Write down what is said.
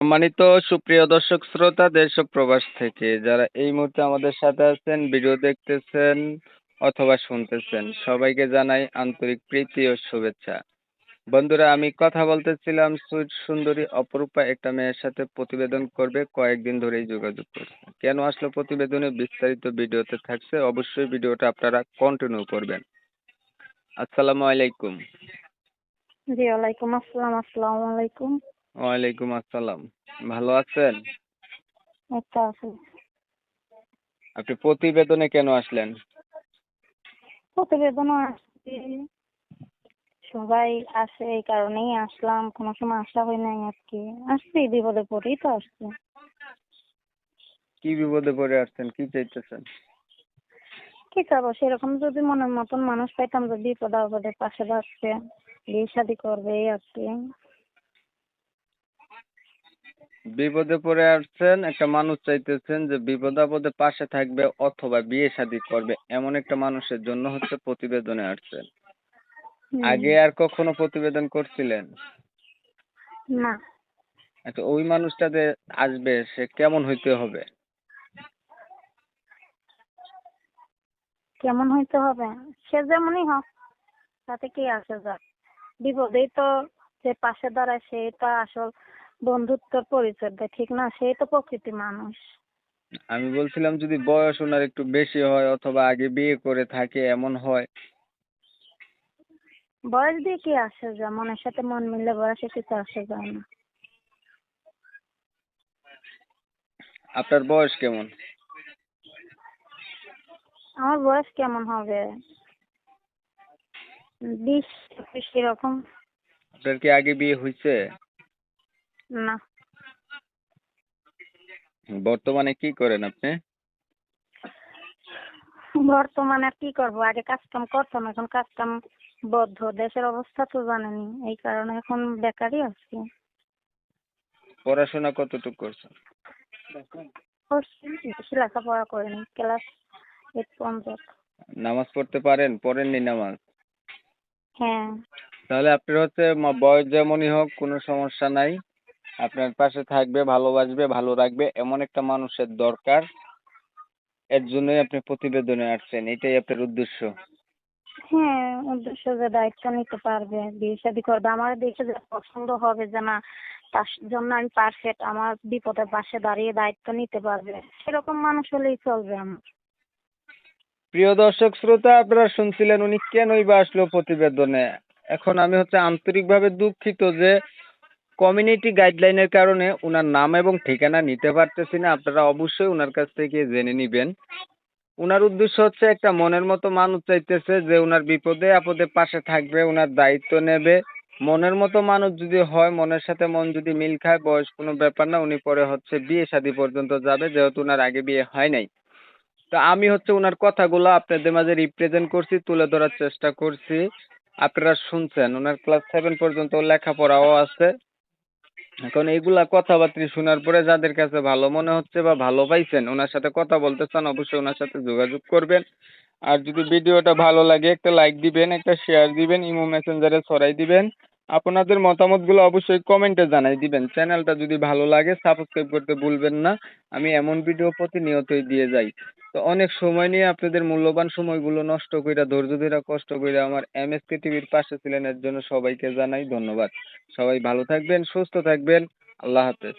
সম্মানিত সুপ্রিয় দর্শক শ্রোতা, দেশ প্রবাস থেকে যারা এই মুহূর্তে আমাদের সাথে আছেন, ভিডিও দেখতেছেন অথবা শুনতেছেন, সবাইকে জানাই আন্তরিক প্রীতি ও শুভেচ্ছা। বন্ধুরা, আমি কথা বলতেছিলাম সুইট সুন্দরী অপরূপা একটা মেয়ের সাথে প্রতিবেদন করবে, কয়েকদিন ধরেই যোগাযোগ করছে। কেন আসলো প্রতিবেদনে বিস্তারিত ভিডিওতে থাকছে, অবশ্যই ভিডিওটা আপনারা কন্টিনিউ করবেন। আসসালামু আলাইকুম। জি, ওয়ালাইকুম আসসালাম, আসসালামু আলাইকুম। ওয়ালাইকুম আসসালাম। ভালো আছেন? আছি। আপনি প্রতিবেদনে কেন আসলেন? প্রতিবেদনও আসছি। সবাই আসে এই কারণেই আসলাম। কোনো সময় আসা হয় নাই আর কি আসছি বিপদে পড়েই তো আসছি। কি বিপদে পড়ে আসছেন? কি চাইতেছেন? কি করব সেরকম যদি মনের মতন মানুষ পাইতাম যে বিপদ আপদে পাশে থাকছে বিয়ে শাদি করবে এই আর কি। বিপদে পড়ে আসছেন একটা মানুষ চাইতেছেন যে বিপদ আপদে পাশে থাকবে অথবা বিয়ে শাদী করবে এমন একটা মানুষের জন্য হচ্ছে প্রতিবেদনে আসছেন। আগে আর কখনো প্রতিবেদন করছিলেন? না। আচ্ছা ওই মানুষটা যে আসবে সে কেমন হইতে হবে? কেমন হইতে হবে? সে যেমনই হোক তাতে কি আসে যাক বিপদেই তো যে পাশে দাঁড়ায় সেই তো আসল বন্ধুত্বর পরিচয় দেয় ঠিক না? সেই তো প্রকৃতি মানুষ। আমি বলছিলাম যদি বয়স ওনার একটু বেশি হয় অথবা আগে বিয়ে করে থাকে এমন হয়? বয়স দিয়ে কি আসে যায়? মনের সাথে মন মিললে বয়সে কিছু আসে যায় না। আপনার বয়স কেমন? আমার বয়স কেমন হবে? বিশ এরকম। আপনার কি আগে বিয়ে হয়েছে না। বর্তমানে কি করেন আপনি? বর্তমানে আর কি করব? আগে কাজ কাম করতাম এখন কাজ কাম বদ্ধ। দেশের অবস্থা তো জানেনি এই কারণে এখন বেকারই আছি। পড়াশোনা কতটুকু করছেন? করছি বেশি লেখাপড়া করিনি ক্লাস এইট পর্যন্ত। নামাজ পড়তে পারেন? পড়েননি নামাজ? হ্যাঁ। তাহলে আপনার হচ্ছে বয়স যেমনই হোক কোনো সমস্যা নাই। আপনার পাশে থাকবে ভালোবাসবে ভালো রাখবে এমন একটা মানুষের দরকার। এর জন্যই আপনি প্রতিবেদনে আসছেন এটাই আপনার উদ্দেশ্য। হ্যাঁ উদ্দেশ্য যে দায়িত্ব নিতে পারবে বিয়ে শাদী করবে। আমার দেখে যে পছন্দ হবে যে না তার জন্য আমি পারফেক্ট আমার বিপদের পাশে দাঁড়িয়ে দায়িত্ব নিতে পারবে। সেরকম মানুষ হলেই চলবে আমার। প্রিয় দর্শক শ্রোতা আপনারা শুনছিলেন উনি কেনই বা আসলো প্রতিবেদনে? এখন আমি হচ্ছে আন্তরিকভাবে দুঃখিত যে কমিউনিটি গাইডলাইনের কারণে উনার নাম এবং ঠিকানা নিতে পারতেছি না। আপনারা অবশ্যই উনার কাছ থেকে জেনে নিবেন। উনার উদ্দেশ্য হচ্ছে একটা মনের মতো মানুষ চাইতেছে যে উনার বিপদে আপদে পাশে থাকবে, উনার দায়িত্ব নেবে। মনের মতো মানুষ যদি হয়, মনের সাথে মন যদি মিল খায়, বয়স কোনো ব্যাপার না, উনি পরে হচ্ছে বিয়ে শাদী পর্যন্ত যাবে, যেহেতু ওনার আগে বিয়ে হয় নাই। তো আমি হচ্ছে ওনার কথাগুলো আপনাদের মাঝে রিপ্রেজেন্ট করছি, তুলে ধরার চেষ্টা করছি। আপনারা শুনছেন ওনার ক্লাস সেভেন পর্যন্ত লেখাপড়াও আছে। এখন এইগুলা কথাবার্তা শোনার পরে যাদের কাছে ভালো মনে হচ্ছে বা ভালো পাইছেন, ওনার সাথে কথা বলতে চান অবশ্যই ওনার সাথে যোগাযোগ করবেন। আর যদি ভিডিওটা ভালো লাগে, একটা লাইক দিবেন, একটা শেয়ার দিবেন, ইমো মেসেঞ্জারে ছড়াই দিবেন। আপনাদের মতামতগুলো অবশ্যই কমেন্টে জানাই দিবেন। চ্যানেলটা যদি ভালো লাগে সাবস্ক্রাইব করতে ভুলবেন না। আমি এমন ভিডিও প্রতিনিয়তই দিয়ে যাই। তো অনেক সময় নিয়ে আপনাদের মূল্যবান সময়গুলো নষ্ট কইরা, ধৈর্য ধরে কষ্ট কইরা আমার এমএসকে টিভির পাশে ছিলেন এর জন্য সবাইকে জানাই ধন্যবাদ। সবাই ভালো থাকবেন, সুস্থ থাকবেন। আল্লাহ হাফেজ।